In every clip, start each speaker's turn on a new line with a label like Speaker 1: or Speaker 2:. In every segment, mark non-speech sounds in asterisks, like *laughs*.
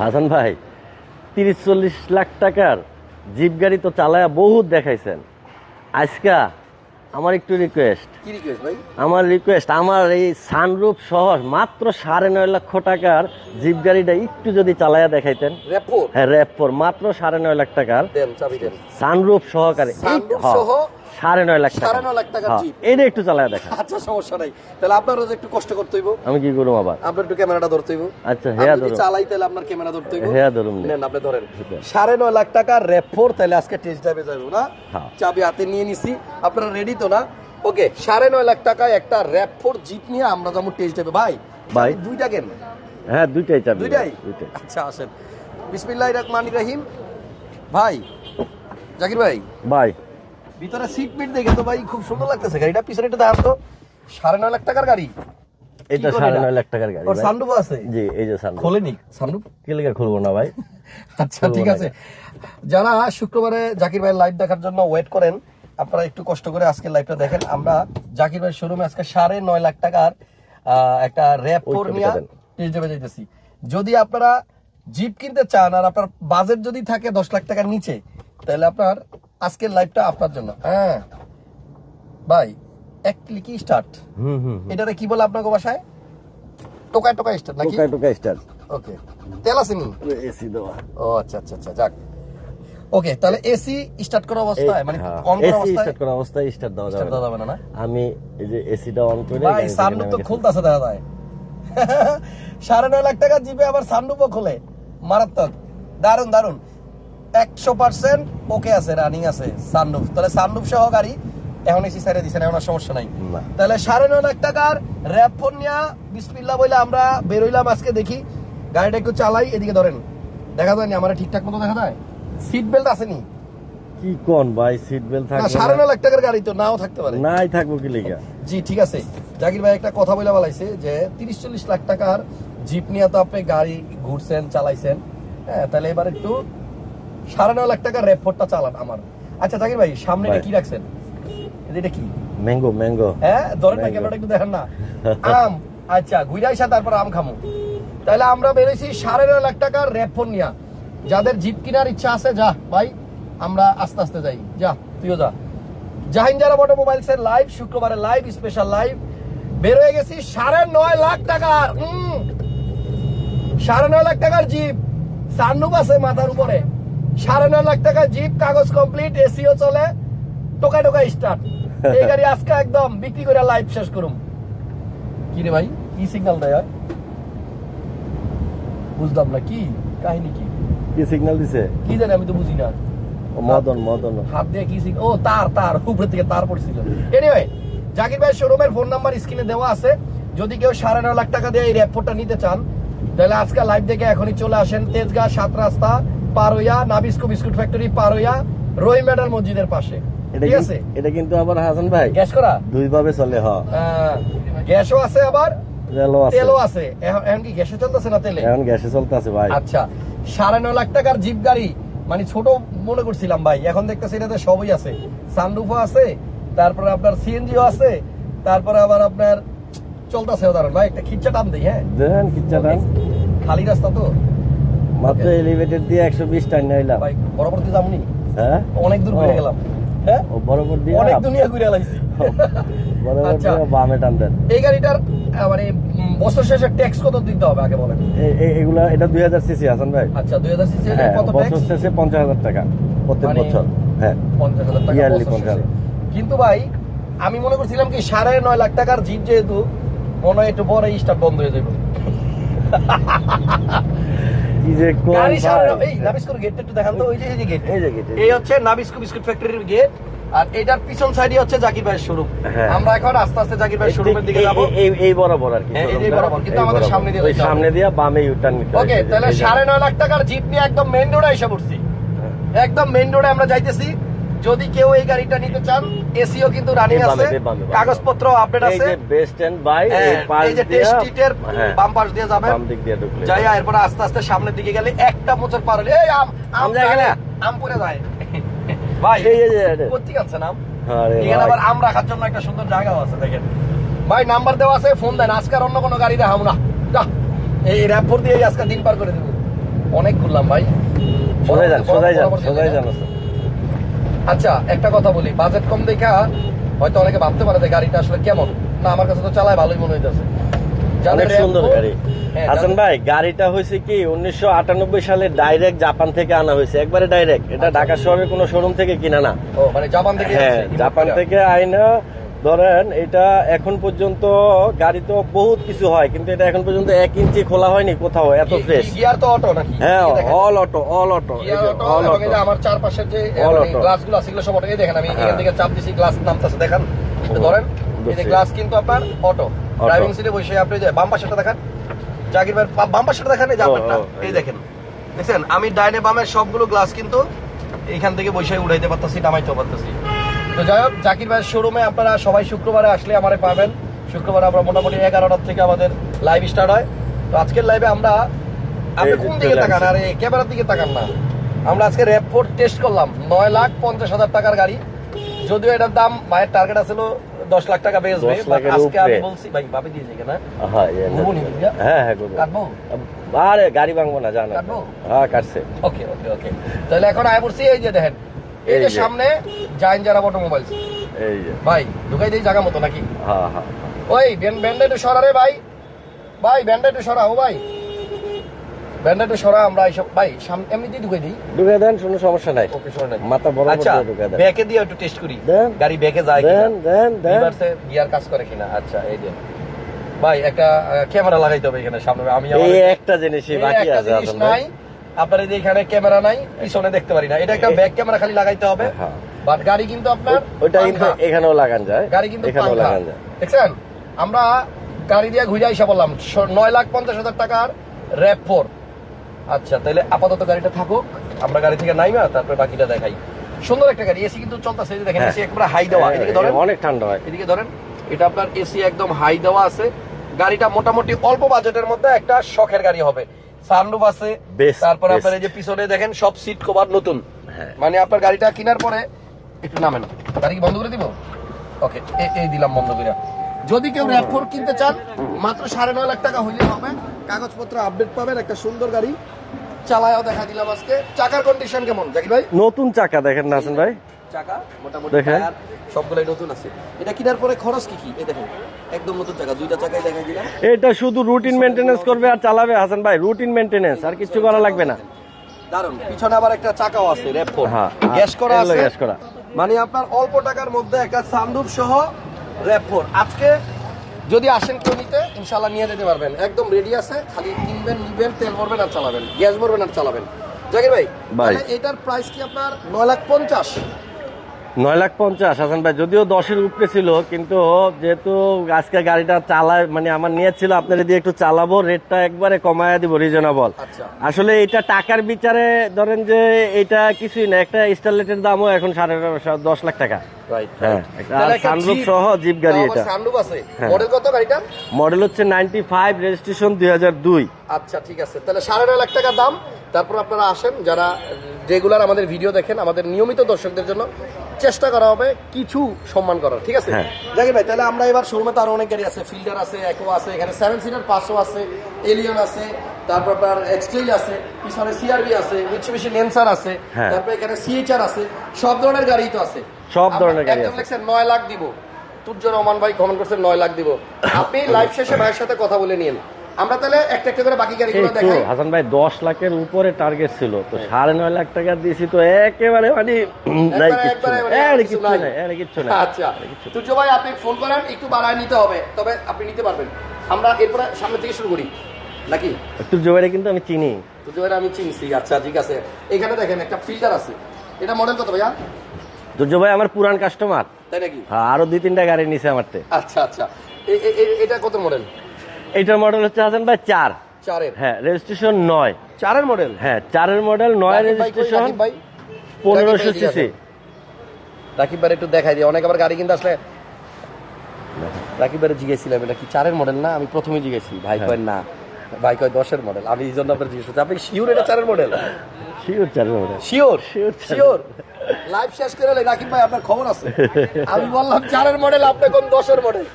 Speaker 1: হাসান ভাই তিরিশ চল্লিশ লাখ টাকার জিপ গাড়ি তো চালায়া বহুত দেখাইছেন। আজকা আমার একটু রিকোয়েস্ট
Speaker 2: কি রিকোয়েস্ট ভাই?
Speaker 1: আমার রিকোয়েস্ট আমার এই সানরূপ সহ মাত্র সাড়ে নয় লক্ষ টাকার জিপ গাড়িটা একটু যদি চালায়া দেখাইতেন।
Speaker 2: র্যাপো
Speaker 1: হ্যাঁ র্যাপর মাত্র সাড়ে নয় লাখ টাকার সানরূপ সহকারে। হ্যাঁ,
Speaker 2: সহ
Speaker 1: সাড়ে নয় লাখ
Speaker 2: সাড়ে নয় লাখ
Speaker 1: হ্যাঁ,
Speaker 2: Jeep।
Speaker 1: এটা একটু চালায়া দেখা
Speaker 2: আচ্ছা সমস্যা নাই। তাহলে আপনারও একটু কষ্ট করতে হইব।
Speaker 1: আমি কি করব আবার?
Speaker 2: আপনার একটু ক্যামেরাটা ধরতে হইব।
Speaker 1: আচ্ছা হেয়া ধরুন।
Speaker 2: চালাই তাহলে আপনার ক্যামেরা ধরতে হইব।
Speaker 1: হেয়া ধরুন
Speaker 2: নেন আপনি ধরেন। সাড়ে নয় লাখ টাকা র্যাপোর তাহলে আজকে টেস্ট ড্রাইভে যাব না?
Speaker 1: হ্যাঁ।
Speaker 2: চাবি হাতে নিয়ে নিছি। আপনারা রেডি তো না? ওকে সাড়ে নয় লাখ টাকায় একটা র্যাপোর জিপ নিয়ে আমরা যেমন টেস্ট ড্রাইভে ভাই
Speaker 1: ভাই।
Speaker 2: দুইটা কেন?
Speaker 1: হ্যাঁ দুইটাই চাবি।
Speaker 2: দুইটাই? আচ্ছা আসেন। বিসমিল্লাহ রহমান রহিম। ভাই জাকির ভাই।
Speaker 1: বাই
Speaker 2: ভিতরে সিট পিট দেখে তো ভাই খুব সুন্দর লাগতেছে। গাড়িটা পিছনে একটু দাঁড়ান তো। সাড়ে নয় লাখ টাকার গাড়ি।
Speaker 1: এটা সাড়ে
Speaker 2: এটা?
Speaker 1: নয় লাখ টাকার গাড়ি ভাই।
Speaker 2: সানরুফ আছে?
Speaker 1: জি এই যে সানরূপ
Speaker 2: খোলেনি? সানরুফ
Speaker 1: কি লেগে খুলবো না ভাই? *laughs*
Speaker 2: আচ্ছা ঠিক আছে। যারা শুক্রবারে জাকির ভাইয়ের লাইভ দেখার জন্য ওয়েট করেন আপনারা একটু কষ্ট করে আজকে লাইভটা দেখেন। আমরা জাকির ভাইয়ের শোরুমে আজকে সাড়ে নয় লাখ টাকার একটা র্যাপ নিয়ে
Speaker 1: দেন।
Speaker 2: যাইতেছি যদি আপনারা জিপ কিনতে চান আর আপনার বাজেট যদি থাকে দশ লাখ টাকার নিচে তাহলে আপনার আজকের লাইভটা আপনার জন্য। হ্যাঁ। ভাই এক ক্লিকই স্টার্ট
Speaker 1: হুম হুম
Speaker 2: এটারে কি বলে আপনাকে বাসায়? টোকায় টোকায় স্টার্ট নাকি?
Speaker 1: টোকা টোকা স্টার
Speaker 2: ওকে তেল আসেনি
Speaker 1: এসি দেওয়া।
Speaker 2: ও আচ্ছা আচ্ছা আচ্ছা যাক। ওকে তাহলে এসি স্টার্ট করা অবস্থায় মানে অন করা
Speaker 1: এসি
Speaker 2: অবস্থায়?
Speaker 1: স্টার্ট করা অবস্থায় স্টার্ট যাবে
Speaker 2: স্টার্ট দেওয়া
Speaker 1: না।
Speaker 2: না না?
Speaker 1: আমি এই যে এসিটা অন করে
Speaker 2: ভাই সানরুফ তো। খুলতেছে দেখা যায়। *laughs* সাড়ে নয় লাখ টাকা জিপে আবার সানরুফও খোলে। মারাত্মক। দারুণ দারুণ একশো পার্সেন্ট ওকে আছে রানিং আছে সানরুফ তাহলে সানরুফ সহ গাড়ি এখন এসি সাইডে দিচ্ছেন এখন সমস্যা নাই। তাহলে সাড়ে নয় লাখ টাকার র্যাপ ফোন নিয়ে বিসমিল্লা বলে আমরা বেরোইলাম আজকে দেখি গাড়িটা একটু চালাই এদিকে ধরেন। দেখা যায়নি আমার ঠিকঠাক মতো দেখা যায়? সিট বেল্ট আসেনি।
Speaker 1: কি কোন ভাই সিট বেল্ট
Speaker 2: না
Speaker 1: থাকবে
Speaker 2: সাড়ে নয় লাখ টাকার গাড়ি তো নাও থাকতে পারে।
Speaker 1: নাই থাকব কি লেগা?
Speaker 2: জি ঠিক আছে। জাকির ভাই একটা কথা বলে বলাইছে যে তিরিশ চল্লিশ লাখ টাকার জিপ নিয়ে তো আপনি গাড়ি ঘুরছেন চালাইছেন। হ্যাঁ তাহলে এবার একটু সাড়ে নয় লাখ টাকার রেপোর্টটা চালান আমার। আচ্ছা জাকির ভাই সামনে এটা কি রাখছেন? এটা কি?
Speaker 1: Mango mango.
Speaker 2: হ্যাঁ ধরেন না ক্যামেরাটা একটু দেখেন না। আম আচ্ছা ঘুরে আইসা তারপর আম খামু। তাহলে আমরা বেরোইছি সাড়ে নয় লাখ টাকার র্যাপ ফোন নিয়া। যাদের জিপ কেনার ইচ্ছা আছে যা ভাই আমরা আস্তে আস্তে যাই। যা তুইও যা। জাহিন যারা বটো মোবাইলস এর লাইভ শুক্রবারে লাইভ স্পেশাল লাইভ বের হয়ে গেছি সাড়ে নয় লাখ টাকার সাড়ে নয় লাখ টাকার জিপ। সান্নুপ আছে মাথার উপরে। সাড়ে নয় লাখ টাকার জিপ কাগজ কমপ্লিট এসিও চলে। টোকা টোকা স্টার্ট এই গাড়ি আজকে একদম বিক্রি করে লাইভ শেষ করুম। কি রে ভাই? কি সিগন্যাল দেয় বুঝলাম না কি? কাহিনী কি?
Speaker 1: কি সিগন্যাল দিছে?
Speaker 2: কি জানি আমি তো বুঝি না।
Speaker 1: মদন মদন।
Speaker 2: হাত দিয়ে কি সিগ- ও তার তার উপরে থেকে তার পড়ছিল। এনিওয়ে জাকির ভাই শোরুমের ফোন নাম্বার স্ক্রিনে দেওয়া আছে। যদি কেউ সাড়ে নয় লাখ টাকা দিয়ে এই র্যাপোর্টটা নিতে চান তাহলে আজকে লাইভ দেখে এখনই চলে আসেন তেজগাঁ সাত রাস্তা পারোয়া নাবিস্কো বিস্কুট ফ্যাক্টরি পারোয়া মসজিদের পাশে। ঠিক আছে?
Speaker 1: এটা কিন্তু আবার হাসান ভাই।
Speaker 2: গ্যাস করা?
Speaker 1: দুই ভাবে চলে হ।
Speaker 2: গ্যাসও আছে আবার? তেলও আছে। এখন কি গ্যাসে চলতেছে না তেলে?
Speaker 1: এখন গ্যাসে চলতেছে ভাই।
Speaker 2: আচ্ছা। সাড়ে নয় লাখ টাকার জিপ গাড়ি। মানে ছোট মনে করছিলাম ভাই। এখন দেখতেছি এটাতে সবই আছে। সানরুফও আছে তারপরে আপনার সিএনজিও আছে তারপরে আবার আপনার চলতেছে উদাহরণ ভাই। একটা খিচ্চা টান দিই হ্যাঁ?
Speaker 1: দেন কিচ্ছা টান।
Speaker 2: খালি রাস্তা তো।
Speaker 1: মাত্র এলিভেটেড দিয়ে একশো বিশ টান
Speaker 2: বরাবর দিয়ে যাবনি
Speaker 1: হ্যাঁ?
Speaker 2: অনেক দূর ঘুরে গেলাম। হ্যাঁ?
Speaker 1: বরাবর দিয়ে
Speaker 2: অনেক দুনিয়া ঘুরে
Speaker 1: বরাবর
Speaker 2: আচ্ছা।
Speaker 1: দিয়ে বামে টান দেন।
Speaker 2: এই গাড়িটার মানে বছর শেষে ট্যাক্স কত দিতে হবে আগে বলেন?
Speaker 1: এগুলা এটা দুই হাজার সিসি হাসান ভাই।
Speaker 2: আচ্ছা দুই হাজার সিসি
Speaker 1: হ্যাঁ
Speaker 2: কত
Speaker 1: বছর
Speaker 2: ট্যাক্স
Speaker 1: শেষে পঞ্চাশ হাজার টাকা প্রত্যেক
Speaker 2: মানে-
Speaker 1: বছর। হ্যাঁ।
Speaker 2: পঞ্চাশ হাজার টাকা
Speaker 1: Yearly
Speaker 2: বছর শেষে। কিন্তু ভাই আমি মনে করছিলাম কি সাড়ে নয় লাখ টাকার জিপ যেহেতু মনে হয় একটু বড় স্টার্ট বন্ধ হয়ে যাবে *laughs*
Speaker 1: কি যে
Speaker 2: গাড়ি সাড়ে এই নাবিস্কোর গেটটা একটু দেখান তো ওই যে এই যে গেট
Speaker 1: এই যে gate, এই
Speaker 2: হচ্ছে নাবিস্কো বিস্কুট ফ্যাক্টরির গেট আর এটার পিছন সাইডে হচ্ছে জাকির ভাইয়ের শোরুম
Speaker 1: হ্যাঁ।
Speaker 2: আমরা এখন আস্তে আস্তে জাকির ভাইয়ের
Speaker 1: এই
Speaker 2: শোরুমের দিকে
Speaker 1: এই- এই- এই বরাবর আর কি
Speaker 2: হ্যাঁ, এই বরাবর, কিন্তু আমাদের সামনে দিয়ে।
Speaker 1: সামনে বামে ইউটার্ন নিতে
Speaker 2: ওকে তাহলে
Speaker 1: এই যে-
Speaker 2: সাড়ে নয় লাখ টাকার জিপ নিয়ে একদম মেন রোডে এসে পড়ছি। একদম মেন রোডে আমরা যাইতেছি। যদি কেউ এই গাড়িটা নিতে চান এসিও কিন্তু রানিং আছে। কাগজপত্র আপডেট আছে।
Speaker 1: এই যে বেস্ট এন্ড বাই
Speaker 2: হ্যাঁ,
Speaker 1: এই
Speaker 2: যে টেস্ট টিটের
Speaker 1: হ্যাঁ,
Speaker 2: বাম পাশ দিয়ে যাবেন।
Speaker 1: বাম দিক দিয়ে ঢুকলে।
Speaker 2: যাই এরপর আস্তে আস্তে সামনের দিকে গেলে একটা মোচর পার হলে এই আম আম
Speaker 1: যায় না?
Speaker 2: আম পড়ে যায়। *laughs* ভাই
Speaker 1: এই এই যে।
Speaker 2: কোথেকে আনছেন আম?
Speaker 1: আরে
Speaker 2: এখানে আবার আম রাখার জন্য একটা সুন্দর জায়গাও আছে দেখেন। ভাই নাম্বার দেওয়া আছে ফোন দেন। আজকে আর অন্য কোনো গাড়ি দেখাবো না। এই র্যাপোর দিয়ে আজকে দিন পার করে দেবো। অনেক ঘুরলাম ভাই।
Speaker 1: সোজাই যান সোজাই যান সোজাই
Speaker 2: যেতে
Speaker 1: যান।
Speaker 2: আচ্ছা একটা কথা বলি। বাজেট কম দেখা হয়তো অনেকে ভাবতে পারে যে গাড়িটা আসলে কেমন। না আমার কাছে তো চালায় ভালোই মনে হইতেছে।
Speaker 1: অনেক সুন্দর গাড়ি।
Speaker 2: হ্যাঁ,
Speaker 1: হাসান ভাই গাড়িটা হয়েছে কি উনিশশো আটানব্বই সালে ডাইরেক্ট জাপান থেকে আনা হয়েছে। একবারে ডাইরেক্ট এটা
Speaker 2: আচ্ছা।
Speaker 1: ঢাকা শহরের কোনো শোরুম থেকে কিনা না।
Speaker 2: মানে জাপান থেকে
Speaker 1: হ্যাঁ জাপান থেকে আইনা ধরেন এটা এখন পর্যন্ত গাড়ি তো বহুত কিছু হয় কিন্তু এটা এখন পর্যন্ত এক ইঞ্চি খোলা হয়নি কোথাও এত ফ্রেশ
Speaker 2: গিয়ার তো অটো নাকি?
Speaker 1: হ্যাঁ all auto all auto all
Speaker 2: এবং এই যে
Speaker 1: অটো
Speaker 2: আমার চারপাশের যে। গ্লাসগুলো আছে এগুলো সব অটো এই দেখেন আমি
Speaker 1: হ্যাঁ।
Speaker 2: এখান থেকে চাপ দিছি গ্লাস নামতেছে দেখেন? ধরেন এই যে গ্লাস কিন্তু আপনার অটো ড্রাইভিং সিটে বসে আপনি যে বাম পাশেটা দেখান জাকির ভাই বাম পাশেটা দেখান এই যে আপনারটা এই
Speaker 1: এই।
Speaker 2: দেখেন। দেখছেন? আমি ডাইনে বামের সবগুলো গ্লাস কিন্তু এইখান থেকে বসে উঠাইতে পারতাছি নামাইতে পারতেছি। তো যাই হোক জাকির ভাইয়ের শোরুমে আপনারা সবাই শুক্রবারে আসলে আমারে পাবেন। শুক্রবারে আমরা মোটামুটি এগারোটার থেকে আমাদের লাইভ স্টার্ট হয়। তো আজকের লাইভে আমরা আপনি কোন দিকে তাকান। আরে ক্যামেরার দিকে তাকান না। আমরা আজকে টেস্ট করলাম। নয় লাখ পঞ্চাশ হাজার টাকার গাড়ি। যদিও এটার দাম মায়ের টার্গেট আছিল দশ লাখ টাকা বেচবে
Speaker 1: 10
Speaker 2: but
Speaker 1: লাখের
Speaker 2: আজকে আমি বলছি ভাই ভাবি দিয়েছে কিনা
Speaker 1: হ্যাঁ
Speaker 2: নি?
Speaker 1: হ্যাঁ হ্যাঁ
Speaker 2: কাটবো?
Speaker 1: আরে গাড়ি ভাঙবো না জানো? হ্যাঁ কাটছে।
Speaker 2: ওকে ওকে ওকে। তাহলে এখন আয় পড়ছি এই যে দেখেন। এই যে। সামনে জাইন যারা অটোমোবাইল
Speaker 1: এই যে।
Speaker 2: ভাই ঢুকাই দিই জায়গা মতো নাকি?
Speaker 1: হ্যাঁ হ্যাঁ
Speaker 2: ওই ব্যান্ডেড সরা রে ভাই। ভাই ব্যান্ডেড সরা ও ভাই। ব্যান্ডেড সরা আমরা এইসব ভাই সামনে এমনিতেই ঢুকাই দিই।
Speaker 1: ঢুকে দেন কোনো সমস্যা নাই।
Speaker 2: ওকে সরে নাই।
Speaker 1: মাথা বড়
Speaker 2: আচ্ছা ব্যাকে দিয়ে একটু টেস্ট করি। গাড়ি ব্যাকে যায় কিনা?
Speaker 1: দেন দেন দেন।
Speaker 2: গিয়ার কাজ করে কিনা? আচ্ছা এই যে। ভাই একটা ক্যামেরা লাগাইতে হবে এখানে সামনে। আমি
Speaker 1: এই একটা জিনিসই বাকি আছে।
Speaker 2: নাই। আপনার এই এখানে ক্যামেরা নাই পিছনে দেখতে পারি না। এটা একটা ব্যাক ক্যামেরা খালি লাগাইতে হবে।
Speaker 1: হ্যাঁ।
Speaker 2: বাট গাড়ি কিন্তু আপনার
Speaker 1: ওই- ওইটা কিন্তু এখানেও লাগান যায়।
Speaker 2: গাড়ি কিন্তু
Speaker 1: এখানেও লাগান যায়।
Speaker 2: দেখছেন? আমরা গাড়ি দিয়ে ঘুরে আইসা বললাম নয় লাখ পঞ্চাশ হাজার টাকার র্যাপ ফোর আচ্ছা তাহলে আপাতত গাড়িটা থাকুক। আমরা গাড়ি থেকে নাইমা তারপরে বাকিটা দেখাই। সুন্দর একটা গাড়ি এসি কিন্তু চলতেছে দেখেন
Speaker 1: হ্যাঁ।
Speaker 2: এসি একবার হাই দেওয়া। এদিকে ধরেন।
Speaker 1: অনেক ঠান্ডা হয়।
Speaker 2: এদিকে ধরেন এটা আপনার এসি একদম হাই দেওয়া আছে। গাড়িটা মোটামুটি অল্প বাজেটের মধ্যে একটা শখের গাড়ি হবে। সানরুফ আছে। তারপর আপনার এই যে পিছনে দেখেন সব সিট কভার নতুন।
Speaker 1: হ্যাঁ।
Speaker 2: মানে আপনার গাড়িটা কেনার পরে একটু নামেন। গাড়ি কি বন্ধ করে দিব? ওকে এই দিলাম বন্ধ করে। যদি কেউ র্যাপ ফোর কিনতে চান মাত্র সাড়ে নয় লাখ টাকা হইলে হবে। কাগজপত্র আপডেট পাবেন একটা সুন্দর গাড়ি। চালায়ও দেখা দিলাম আজকে। চাকার কন্ডিশন কেমন জাকি ভাই?
Speaker 1: নতুন চাকা দেখেন না হাসান ভাই।
Speaker 2: চাকা মোটামুটি টায়ার সবগুলাই নতুন আছে। এটা কেনার পরে খরচ কি কি? এই দেখেন একদম নতুন চাকা দুইটা চাকাই দেখা দিলাম।
Speaker 1: এটা শুধু রুটিন মেনটেনেন্স করবে আর চালাবে হাসান ভাই রুটিন মেনটেনেন্স আর কিছু করা লাগবে না।
Speaker 2: দারুণ পিছনে আবার একটা চাকাও আছে র্যাপ
Speaker 1: হ্যাঁ,
Speaker 2: গ্যাস করা আছে।
Speaker 1: গ্যাস করা।
Speaker 2: মানে আপনার অল্প টাকার মধ্যে একটা সানরুফ সহ র্যাপ আজকে যদি আসেন কেউ নিতে ইনশাল্লাহ নিয়ে যেতে পারবেন। একদম রেডি আছে খালি কিনবেন নিবেন তেল ভরবেন আর চালাবেন। গ্যাস ভরবেন আর চালাবেন। জাকির ভাই
Speaker 1: ভাই।
Speaker 2: এটার প্রাইস কি আপনার নয় লাখ পঞ্চাশ?
Speaker 1: নয় লাখ পঞ্চাশ হাসান ভাই যদিও দশের উপরে ছিল কিন্তু যেহেতু আজকে গাড়িটা চালায় মানে আমার নিয়ে ছিল আপনার দিয়ে একটু চালাবো রেটটা একবারে কমায় দিব রিজনেবল
Speaker 2: আচ্ছা।
Speaker 1: আসলে এটা টাকার বিচারে ধরেন যে এটা কিছুই না একটা স্টারলেটের দামও এখন সাড়ে দশ লাখ টাকা।
Speaker 2: রাইট
Speaker 1: হ্যাঁ, হ্যাঁ।
Speaker 2: মডেল
Speaker 1: মডেল হচ্ছে নাইনটি ফাইভ রেজিস্ট্রেশন দুই হাজার দুই।
Speaker 2: আচ্ছা ঠিক আছে। তাহলে সাড়ে নয় লাখ টাকা দাম। তারপর আপনারা আসেন যারা রেগুলার আমাদের ভিডিও দেখেন আমাদের নিয়মিত দর্শকদের জন্য চেষ্টা করা হবে কিছু সম্মান করার ঠিক আছে
Speaker 1: হ্যাঁ।
Speaker 2: জাকির ভাই তাহলে আমরা এবার শোরুমে তো আরও অনেক গাড়ি আছে ফিল্ডার আছে একো আছে এখানে সেভেন সিটার পাঁচশো আছে এলিয়ন আছে তারপর আপনার এক্সট্রেল আছে পিছনে সিআরবি আছে মিচুবিশি লেন্সার আছে
Speaker 1: হ্যাঁ।
Speaker 2: তারপর এখানে সিএইচআর আছে সব ধরনের গাড়ি তো আছে
Speaker 1: সব ধরনের গাড়ি আছে।
Speaker 2: লাখ দিব তুর্য রহমান ভাই কমেন্ট করছেন নয় লাখ দিব *laughs* আপনি লাইভ শেষে ভাইয়ের সাথে কথা বলে নিন আমরা তাহলে একটা একটা করে বাকি গাড়িগুলো দেখাই।
Speaker 1: হাসান ভাই দশ লাখের উপরে টার্গেট ছিল। তো সাড়ে নয় লাখ টাকা দিয়েছি তো একেবারে মানে নাই
Speaker 2: একবারে
Speaker 1: নাই। এর
Speaker 2: কিছু নাই। আচ্ছা ভাই আপনি ফোন করেন একটু বাড়ায় নিতে হবে। তবে আপনি নিতে পারবেন। আমরা এরপরে সামনে থেকে শুরু করি। নাকি?
Speaker 1: কিন্তু আমি চিনি।
Speaker 2: ভাই আমি চিনছি। আচ্ছা ঠিক আছে। এখানে দেখেন একটা ফিল্টার আছে। এটা মডেল কত ভাইয়া?
Speaker 1: দুর্য ভাই আমার পুরান কাস্টমার
Speaker 2: তাই নাকি?
Speaker 1: হ্যাঁ আরও দুই তিনটা গাড়ি নিছে আমারতে।
Speaker 2: আচ্ছা আচ্ছা। এটা কত মডেল
Speaker 1: এইটার মডেল হচ্ছে হাসান ভাই চার।
Speaker 2: চারের।
Speaker 1: হ্যাঁ রেজিস্ট্রেশন নয়।
Speaker 2: চারের মডেল
Speaker 1: হ্যাঁ চারের মডেল নয় রেজিস্ট্রেশন
Speaker 2: ভাই
Speaker 1: পনেরোশো সিসি
Speaker 2: রাকিব ভাই? একটু দেখাই দিই। অনেক আবার গাড়ি কিন্তু আসলে রাকিব ভাই জিজ্ঞেসছিলাম এটা কি চারের মডেল না? আমি প্রথমে জিজ্ঞেসি ভাই
Speaker 1: হ্যাঁ।
Speaker 2: কয় না? ভাই কয় দশের মডেল আমি এই জন্য আপনার জিজ্ঞেস করছি আপনি শিওর এটা চারের মডেল
Speaker 1: শিওর চারের মডেল
Speaker 2: শিওর
Speaker 1: চারের
Speaker 2: শিওর লাইভ শেষ করে রাকিব ভাই আপনার খবর আছে। আমি বললাম চারের মডেল আপনি কোন দশের মডেল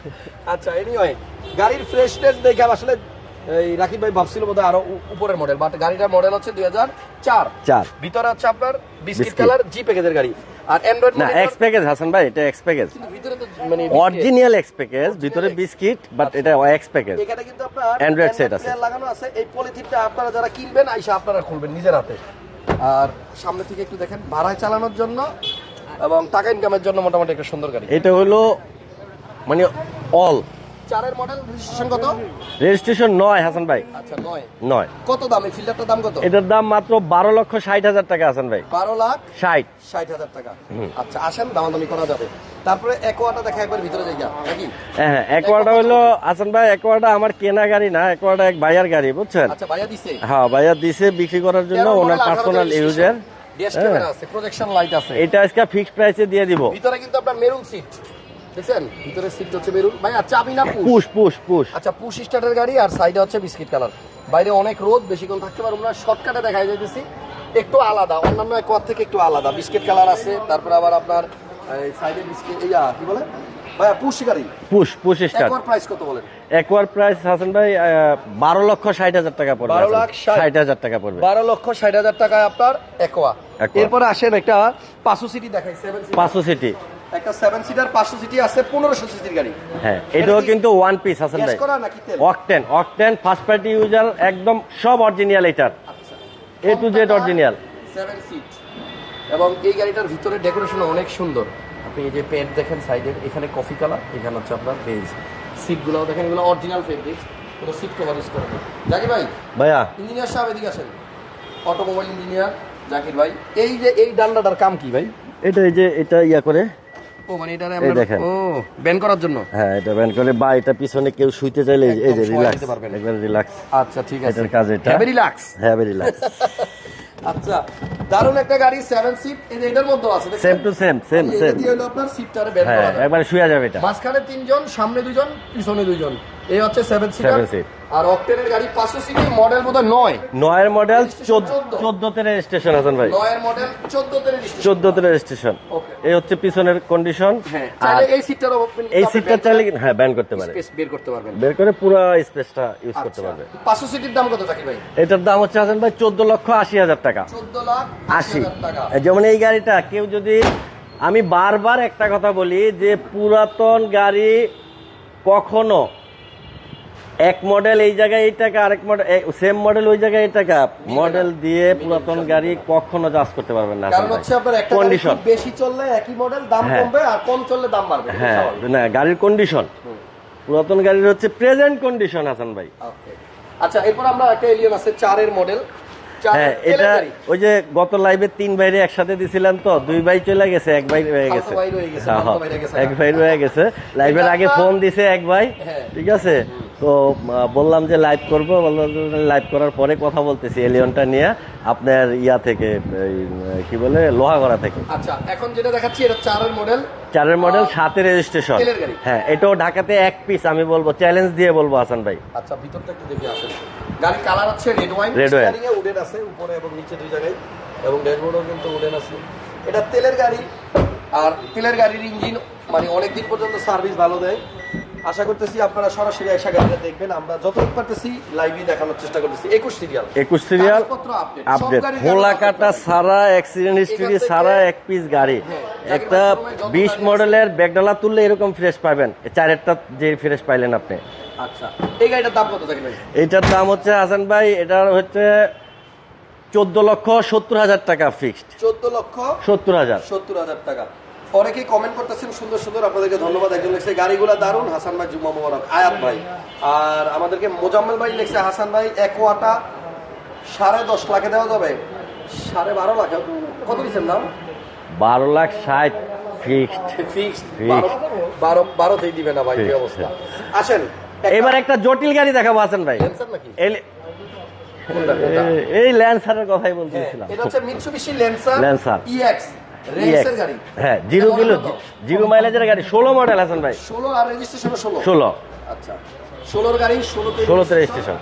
Speaker 2: আচ্ছা এনিওয়ে গাড়ির ফ্রেশনেস দেখে আসলে এই রাকিব ভাই ভাবছিল বোধহয় আরও উপরের মডেল বাট গাড়িটার মডেল হচ্ছে দুই হাজার চার।
Speaker 1: চার।
Speaker 2: ভিতরে হচ্ছে আপনার বিস্কিট। কালার জি প্যাকেজের গাড়ি। আর অ্যান্ড্রয়েড
Speaker 1: না এক্স প্যাকেজ হাসান ভাই এটা এক্স প্যাকেজ
Speaker 2: ভিতরে তো মানে
Speaker 1: অরিজিনাল এক্স প্যাকেজ ভিতরে বিস্কিট বাট এটা এক্স প্যাকেজ
Speaker 2: এখানে কিন্তু আপনার
Speaker 1: Android set আছে।
Speaker 2: লাগানো আছে। এই পলিথিনটা আপনারা যারা কিনবেন আইসা আপনারা খুলবেন নিজের হাতে। আর সামনে থেকে একটু দেখেন ভাড়ায় চালানোর জন্য এবং টাকা ইনকামের জন্য মোটামুটি একটা সুন্দর গাড়ি।
Speaker 1: এটা হলো মানে অল
Speaker 2: চারের মডেল রেজিস্ট্রেশন কত
Speaker 1: রেজিস্ট্রেশন নয় হাসান ভাই
Speaker 2: আচ্ছা নয়
Speaker 1: নয়
Speaker 2: কত দাম এই ফিল্টারটার দাম কত
Speaker 1: এটার দাম মাত্র বারো লক্ষ ষাট হাজার টাকা হাসান ভাই
Speaker 2: বারো লাখ
Speaker 1: ষাট
Speaker 2: ষাট হাজার টাকা আচ্ছা আসেন দামাদামি করা যাবে তারপরে একোয়াটা দেখা একবার ভিতরে যাই নাকি
Speaker 1: হ্যাঁ হ্যাঁ একোয়াটা হলো হাসান ভাই একোয়াটা আমার কেনা গাড়ি না একোয়াটা এক ভাইয়ার গাড়ি বুঝছেন
Speaker 2: আচ্ছা ভাইয়া দিছে
Speaker 1: হ্যাঁ ভাইয়া দিছে বিক্রি করার জন্য ওনার পার্সোনাল। ইউজের হ্যাঁ।
Speaker 2: প্রজেকশন লাইট আছে
Speaker 1: এটা আজকে ফিক্সড প্রাইসে দিয়ে দিব
Speaker 2: ভিতরে কিন্তু আপনার মেরুন সিট দেখছেন? ভিতরে সিট হচ্ছে মেরুন ভাই আর চাবি না পুশ
Speaker 1: পুশ পুশ
Speaker 2: আচ্ছা পুশ স্টার্টের গাড়ি আর সাইডে হচ্ছে বিস্কিট কালার বাইরে অনেক রোদ বেশিক্ষণ থাকতে পারব না। শর্টকাটে দেখাই যাইতেছি একটু আলাদা অন্যান্য একোয়ার থেকে একটু আলাদা। বিস্কিট কালার আছে তারপরে আবার আপনার এই সাইডে বিস্কিট ইয়া কি বলে? ভাইয়া পুশ গাড়ি।
Speaker 1: পুশ পুশ স্টার
Speaker 2: একোয়ার প্রাইস কত বলেন?
Speaker 1: প্রাইস হাসান ভাই আহ, বারো লক্ষ ষাট হাজার টাকা পড়বে
Speaker 2: 12 লাখ ষাট।
Speaker 1: ষাট হাজার টাকা পড়বে।
Speaker 2: বারো লক্ষ ষাট হাজার টাকায় আপনার একোয়া। এরপরে আসেন একটা পাঁচশো সিটি দেখাই সেভেন
Speaker 1: পাঁচশো সিটি।
Speaker 2: একটা সেভেন সিটার পাঁচশো সিটি আছে পনেরোশো সিটির গাড়ি।
Speaker 1: হ্যাঁ এটাও কিন্তু ওয়ান পিস
Speaker 2: গ্যাস
Speaker 1: ভাই।
Speaker 2: করা নাকি তেল?
Speaker 1: Octane octane first party user একদম সব অরিজিনাল এটার।
Speaker 2: আচ্ছা।
Speaker 1: A to Z original
Speaker 2: seven seat এবং এই গাড়িটার ভিতরে ডেকোরেশন অনেক সুন্দর। আপনি এই যে পেট দেখেন সাইডের এখানে কফি কালার এখানে হচ্ছে আপনার বেজ সিটগুলোও দেখেন এগুলো অরিজিনাল ফেব্রিক কোনো সিট কভার ইউজ করে জাকির ভাই?
Speaker 1: ভাইয়া।
Speaker 2: ইঞ্জিনিয়ার সাহেব এদিকে আসেন। অটোমোবাইল ইঞ্জিনিয়ার জাকির ভাই। এই যে এই ডান্ডাটার কাম কি ভাই?
Speaker 1: এটা এই যে এটা ইয়া করে
Speaker 2: ও মানে এটারে আমরা
Speaker 1: দেখেন।
Speaker 2: ও ব্যান করার জন্য?
Speaker 1: হ্যাঁ এটা ব্যান করে বা এটা পিছনে কেউ শুইতে চাইলে এই যে- রিল্যাক্স একবার রিল্যাক্স
Speaker 2: আচ্ছা ঠিক আছে।
Speaker 1: এটার কাজ এটা।
Speaker 2: হ্যাভি রিল্যাক্স
Speaker 1: রিল্যাক্স
Speaker 2: আচ্ছা দারুণ একটা গাড়ি সিট এটার মধ্যে আছে
Speaker 1: সেম টু সেম সেম
Speaker 2: হলো আপনার সিটটারে ব্যান
Speaker 1: হ্যাঁ
Speaker 2: করা
Speaker 1: একবার শুয়ে যাবে এটা।
Speaker 2: মাঝখানে তিনজন সামনে দুজন পিছনে দুজন। এই হচ্ছে সেভেন সিটার
Speaker 1: Seven seat।
Speaker 2: আর অক্টেনের গাড়ি পাঁচশো সিটের মডেল বোধহয় নয়।
Speaker 1: নয়ের মডেল
Speaker 2: Registration চোদ্দ।
Speaker 1: চোদ্দতে রেজিস্ট্রেশন হাসান ভাই।
Speaker 2: নয়ের মডেল চোদ্দতে রেজিস্ট্রেশন
Speaker 1: চোদ্দতে রেজিস্ট্রেশন
Speaker 2: Okay.
Speaker 1: এই হচ্ছে পিছনের কন্ডিশন
Speaker 2: হ্যাঁ
Speaker 1: আর
Speaker 2: এই সিটটার
Speaker 1: এই সিটটা চাইলে হ্যাঁ ব্যান করতে পারে
Speaker 2: স্পেস বের করতে পারবেন।
Speaker 1: বের করে পুরো স্পেসটা ইউজ করতে
Speaker 2: আচ্ছা
Speaker 1: পারবে
Speaker 2: পাঁচশো সিটির দাম কত ভাই?
Speaker 1: এটার দাম হচ্ছে হাসান ভাই চোদ্দ লক্ষ আশি হাজার টাকা।
Speaker 2: চোদ্দ লাখ
Speaker 1: আশি।
Speaker 2: হাজার টাকা।
Speaker 1: যেমন এই গাড়িটা কেউ যদি আমি বারবার একটা কথা বলি যে পুরাতন গাড়ি কখনো এক মডেল এই জায়গায় এই টাকা আরেক মডেল সেম মডেল ওই জায়গায় এই টাকা। মডেল দিয়ে পুরাতন গাড়ি কখনো চাষ করতে পারবেন না
Speaker 2: কারণ হচ্ছে আপনার একটা
Speaker 1: কন্ডিশন
Speaker 2: বেশি চললে একই মডেল দাম
Speaker 1: হ্যাঁ।
Speaker 2: কমবে আর কম চললে দাম বাড়বে
Speaker 1: হ্যাঁ। না গাড়ির কন্ডিশন পুরাতন গাড়ির হচ্ছে প্রেজেন্ট কন্ডিশন হাসান ভাই.
Speaker 2: আচ্ছা এরপর আমরা একটা এলিয়ন আছে চারের মডেল
Speaker 1: হ্যাঁ এটা ওই যে গত লাইভে তিন ভাইরে একসাথে দিছিলাম তো দুই ভাই চলে গেছে এক ভাই রয়ে গেছে। হ্যাঁ,
Speaker 2: গেছে।
Speaker 1: এক ভাই রয়ে গেছে। লাইভের আগে ফোন দিছে এক ভাই
Speaker 2: হ্যাঁ।
Speaker 1: ঠিক আছে? তো বললাম যে লাইভ করব বললাম লাইভ করার পরে কথা বলতেছি এলিয়নটা নিয়ে আপনার ইয়া থেকে কি বলে লোহাগড়া থেকে।
Speaker 2: আচ্ছা এখন যেটা দেখাচ্ছি এটা চারের মডেল
Speaker 1: চারের মডেল সাথে রেজিস্ট্রেশন হ্যাঁ এটাও ঢাকাতে এক পিস আমি বলব। চ্যালেঞ্জ দিয়ে বলব হাসান ভাই।
Speaker 2: আচ্ছা ভিতরটা একটু দেখে আসেন। গাড়ির কালার হচ্ছে রেড ওয়াইন
Speaker 1: রেড
Speaker 2: ওয়াইন এর উডেন আছে উপরে এবং নিচে দুই জায়গায় এবং ড্যাশবোর্ডও কিন্তু উডেন আছে। এটা তেলের গাড়ি আর তেলের গাড়ির ইঞ্জিন মানে অনেক দিন পর্যন্ত সার্ভিস ভালো দেয়। আশা করতেছি আপনারা সরাসরি এসে গাড়িটা দেখবেন আমরা যতটুকু পারতেছি লাইভে দেখানোর চেষ্টা করতেছি। একুশ সিরিয়াল
Speaker 1: একুশ সিরিয়াল আপডেট
Speaker 2: গাড়ির
Speaker 1: কাটা সারা অ্যাক্সিডেন্ট হিস্ট্রি সারা এক পিস গাড়ি।
Speaker 2: হ্যাঁ,
Speaker 1: একটা
Speaker 2: গাড়ির মাধ্যমে যত
Speaker 1: বিশ
Speaker 2: গাড়ি
Speaker 1: মডেলের ব্যাগডালা তুললে এরকম ফ্রেশ পাবেন। চারেরটা যে ফ্রেশ পাইলেন আপনি।
Speaker 2: আচ্ছা এই গাড়িটার দাম কত থাকে ভাই?
Speaker 1: দাম হচ্ছে হাসান ভাই এটার হচ্ছে চোদ্দ লক্ষ সত্তর হাজার টাকা ফিক্সড
Speaker 2: চোদ্দ লক্ষ
Speaker 1: সত্তর হাজার।
Speaker 2: সত্তর হাজার টাকা। অনেকেই কমেন্ট করতেছেন সুন্দর সুন্দর আপনাদেরকে ধন্যবাদ। একজন লিখছে গাড়িগুলো দারুণ হাসান ভাই জুম্মা মোবারক। আয়াত ভাই। আর আমাদেরকে মোজাম্মেল ভাই লিখছে হাসান ভাই একোয়াটা সাড়ে দশ লাখে দেওয়া যাবে। সাড়ে বারো লাখে? কত দিচ্ছেন দাম?
Speaker 1: বারো লাখ ষাট ফিক্সড
Speaker 2: ফিক্সড। বারো বারোতেই দিবে না ভাই কি অবস্থা? আসেন
Speaker 1: এবার একটা জটিল গাড়ি দেখাবো হাসান ভাই।
Speaker 2: নাকি?
Speaker 1: এই- ল্যান্সারের কথাই
Speaker 2: হ্যাঁ,
Speaker 1: বলতেছিলাম
Speaker 2: এটা হচ্ছে মিৎসুবিশি ল্যান্সার। ইএক্স
Speaker 1: হ্যাঁ জিরো কিলো জিরো মাইলেজের গাড়ি ষোলো মডেল হাসান ভাই।
Speaker 2: ষোলো আর রেজিস্ট্রেশন ষোলো।
Speaker 1: ষোলো।
Speaker 2: আচ্ছা। ষোলোর গাড়ি ষোলোতে
Speaker 1: রেজিস্ট্রেশন